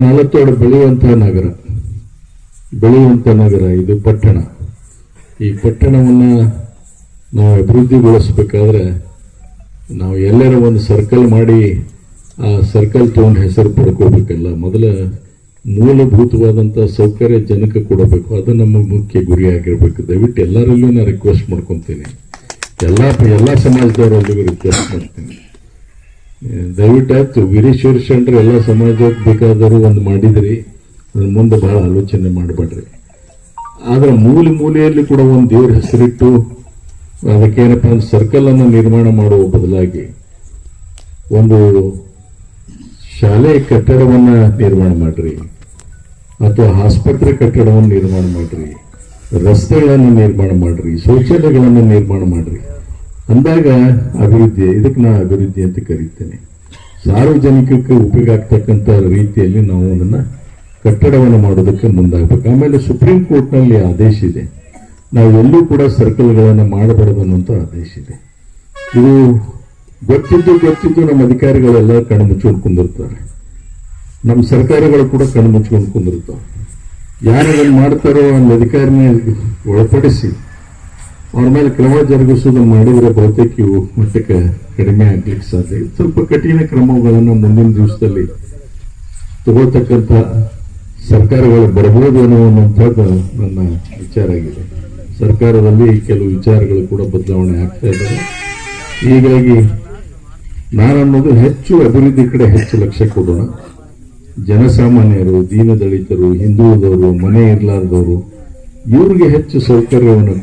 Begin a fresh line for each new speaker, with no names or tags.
ನಾಲ್ಕೋಡು ಬೆಳೆಯುವಂತಹ ನಗರ ಬೆಳೆಯುವಂಥ ನಗರ ಇದು ಪಟ್ಟಣ. ಈ ಪಟ್ಟಣವನ್ನ ನಾವು ಅಭಿವೃದ್ಧಿಗೊಳಿಸ್ಬೇಕಾದ್ರೆ ನಾವು ಎಲ್ಲರ ಒಂದು ಸರ್ಕಲ್ ಮಾಡಿ ಆ ಸರ್ಕಲ್ ತೊಗೊಂಡು ಹೆಸರು ಪಡ್ಕೋಬೇಕಲ್ಲ. ಮೊದಲ ಮೂಲಭೂತವಾದಂಥ ಸೌಕರ್ಯ ಜನಕ್ಕೆ ಕೊಡಬೇಕು. ಅದು ನಮ್ಮ ಮುಖ್ಯ ಗುರಿಯಾಗಿರ್ಬೇಕು. ದಯವಿಟ್ಟು ಎಲ್ಲರಲ್ಲೂ ನಾನು ರಿಕ್ವೆಸ್ಟ್ ಮಾಡ್ಕೊತೀನಿ. ಎಲ್ಲ ಎಲ್ಲ ಸಮಾಜದವರಲ್ಲಿಗೂ ರಿಕ್ವೆಸ್ಟ್ ಮಾಡ್ತೀನಿ. ದಯವಿಟ್ಟು ಆಯ್ತು ವೀರೇಶ್ವರ ಶೆಟ್ರು ಎಲ್ಲ ಸಮಾಜಕ್ಕೆ ಬೇಕಾದವರು ಒಂದು ಮಾಡಿದ್ರಿ. ಅದ್ರ ಮುಂದೆ ಬಹಳ ಆಲೋಚನೆ ಮಾಡಬೇಡ್ರಿ. ಆದ್ರೆ ಮೂಲೆ ಮೂಲೆಯಲ್ಲಿ ಕೂಡ ಒಂದು ದೇವ್ರ ಹೆಸರಿಟ್ಟು ಅದಕ್ಕೇನಪ್ಪ ಒಂದು ಸರ್ಕಲ್ ಅನ್ನು ನಿರ್ಮಾಣ ಮಾಡುವ ಬದಲಾಗಿ ಒಂದು ಶಾಲೆ ಕಟ್ಟಡವನ್ನ ನಿರ್ಮಾಣ ಮಾಡ್ರಿ. ಅಥವಾ ಆಸ್ಪತ್ರೆ ಕಟ್ಟಡವನ್ನು ನಿರ್ಮಾಣ ಮಾಡ್ರಿ. ರಸ್ತೆಗಳನ್ನು ನಿರ್ಮಾಣ ಮಾಡ್ರಿ. ಶೌಚಾಲಯಗಳನ್ನು ನಿರ್ಮಾಣ ಮಾಡ್ರಿ. ಅಂದಾಗ ಅಭಿವೃದ್ಧಿ, ಇದಕ್ಕೆ ನಾ ಅಭಿವೃದ್ಧಿ ಅಂತ ಕರೀತೇನೆ. ಸಾರ್ವಜನಿಕಕ್ಕೆ ಉಪಯೋಗ ಆಗ್ತಕ್ಕಂಥ ರೀತಿಯಲ್ಲಿ ನಾವು ಅದನ್ನ ಕಟ್ಟಡವನ್ನು ಮಾಡೋದಕ್ಕೆ ಮುಂದಾಗಬೇಕು. ಆಮೇಲೆ ಸುಪ್ರೀಂ ಕೋರ್ಟ್ನಲ್ಲಿ ಆದೇಶ ಇದೆ. ನಾವು ಎಲ್ಲೂ ಕೂಡ ಸರ್ಕಲ್ಗಳನ್ನು ಮಾಡಬಾರದು ಅನ್ನುವಂಥ ಆದೇಶ ಇದೆ. ಇದು ಗೊತ್ತಿದ್ದು ಗೊತ್ತಿದ್ದು ನಮ್ಮ ಅಧಿಕಾರಿಗಳೆಲ್ಲ ಕಣ್ಣು ಮುಚ್ಚಿಕೊಂಡು ಕುಂದಿರ್ತಾರೆ ನಮ್ಮ ಸರ್ಕಾರಗಳು ಕೂಡ ಕಣ್ಣು ಮುಚ್ಕೊಂಡು ಕುಂದಿರ್ತಾವೆ ಯಾರು ಮಾಡ್ತಾರೋ ಅಲ್ಲಿ ಅಧಿಕಾರಿನ ಒಳಪಡಿಸಿ ಅವ್ರ ಮೇಲೆ ಕ್ರಮ ಜರುಗಿಸೋದನ್ನು ಮಾಡಿದರೆ ಬಹುತೇಕ ಇವು ಮಟ್ಟಕ್ಕೆ ಕಡಿಮೆ ಆಗ್ಲಿಕ್ಕೆ ಸಾಧ್ಯ. ಸ್ವಲ್ಪ ಕಠಿಣ ಕ್ರಮಗಳನ್ನು ಮುಂದಿನ ದಿವಸದಲ್ಲಿ ತಗೋತಕ್ಕಂತ ಸರ್ಕಾರಗಳು ಬರಬಹುದು ಅನ್ನುವಂಥದ್ದು ನನ್ನ ವಿಚಾರ ಆಗಿದೆ. ಸರ್ಕಾರದಲ್ಲಿ ಕೆಲವು ವಿಚಾರಗಳು ಕೂಡ ಬದಲಾವಣೆ ಆಗ್ತಾ ಇದ್ದಾವೆ. ಹೀಗಾಗಿ ನಾನನ್ನೋದು ಹೆಚ್ಚು ಅಭಿವೃದ್ಧಿ ಕಡೆ ಹೆಚ್ಚು ಲಕ್ಷ್ಯ ಕೊಡೋಣ. ಜನಸಾಮಾನ್ಯರು, ದೀನದಲಿತರು, ಹಿಂದುಳಿದವರು, ಮನೆ ಇರಲಾರದವರು, ಇವ್ರಿಗೆ ಹೆಚ್ಚು ಸೌಕರ್ಯವನ್ನು